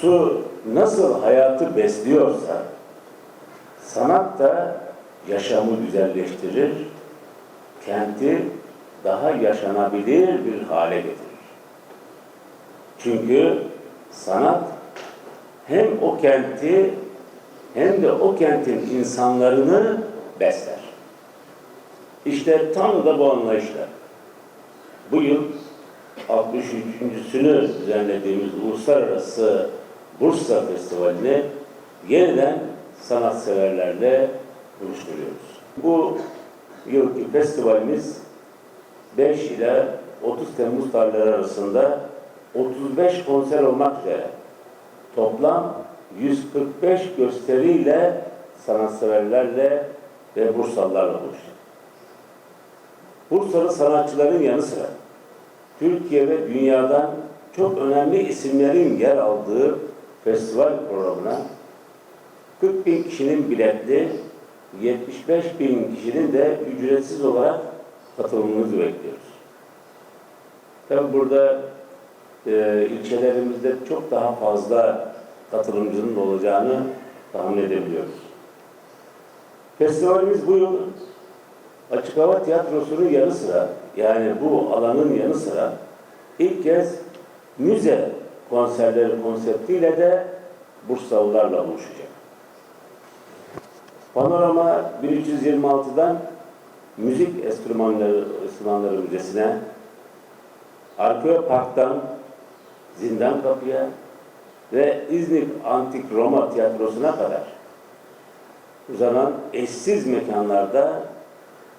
Su nasıl hayatı besliyorsa sanat da yaşamı güzelleştirir, kenti daha yaşanabilir bir hale getirir. Çünkü sanat hem o kenti hem de o kentin insanlarını besler. İşte tam da bu anlayışla bu yıl 63.sünü düzenlediğimiz Uluslararası Bursa Festivali'ni yeniden sanatseverlerle buluşturuyoruz. Bu yılki festivalimiz 5 ile 30 Temmuz tarihleri arasında 35 konser olmak üzere toplam 145 gösteriyle sanatseverlerle ve Bursalılarla buluşacak. Bursalı sanatçıların yanı sıra Türkiye ve dünyadan çok önemli isimlerin yer aldığı festival programına 40 bin kişinin biletli, 75 bin kişinin de ücretsiz olarak katılımınızı bekliyoruz. Tabi burada e, ilçelerimizde çok daha fazla katılımcının olacağını tahmin edebiliyoruz. Festivalimiz bu yıl Açık Hava Tiyatrosu'nun yanı sıra, yani bu alanın yanı sıra ilk kez müze konserleri konseptiyle de Bursalılarla buluşacak. Panorama 1326'dan müzik enstrümanları, enstrümanları müzesine, Arkeo Park'tan Zindan Kapı'ya ve İznik Antik Roma Tiyatrosu'na kadar uzanan eşsiz mekanlarda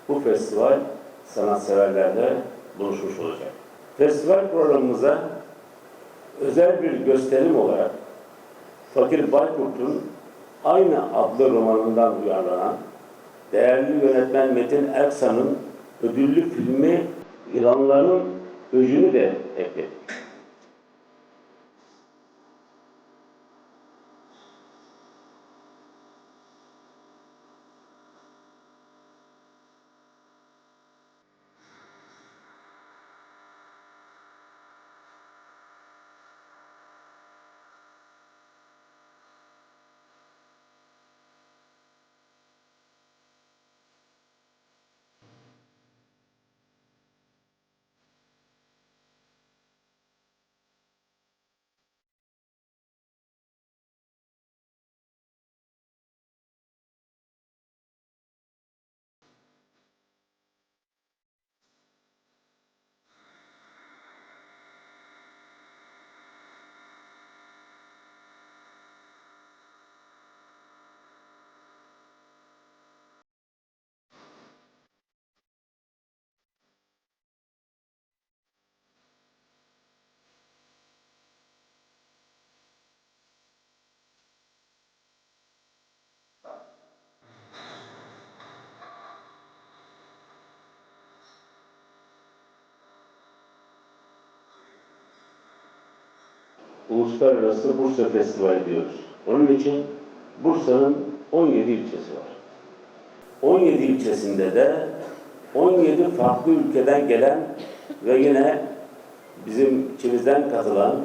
bu festival sanatseverlerle buluşmuş olacak. Festival programımıza özel bir gösterim olarak Fakir Baykurt'un aynı adlı romanından uyarlanan değerli yönetmen Metin Erksan'ın ödüllü filmi Yılanların Öcünü de ekledik. Uluslararası Bursa Festivali diyoruz. Onun için Bursa'nın 17 ilçesi var. 17 ilçesinde de 17 farklı ülkeden gelen ve yine bizim içimizden katılan,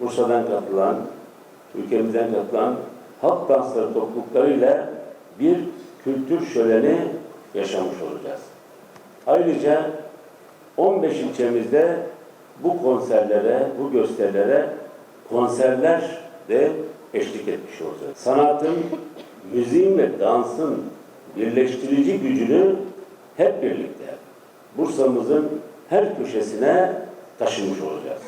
Bursa'dan katılan, ülkemizden katılan halk dansları topluluklarıyla bir kültür şöleni yaşamış olacağız. Ayrıca 15 ilçemizde bu konserlere, bu gösterilere konserler de eşlik etmiş olacak. Sanatın, müziğin ve dansın birleştirici gücünü hep birlikte Bursa'mızın her köşesine taşımış olacağız.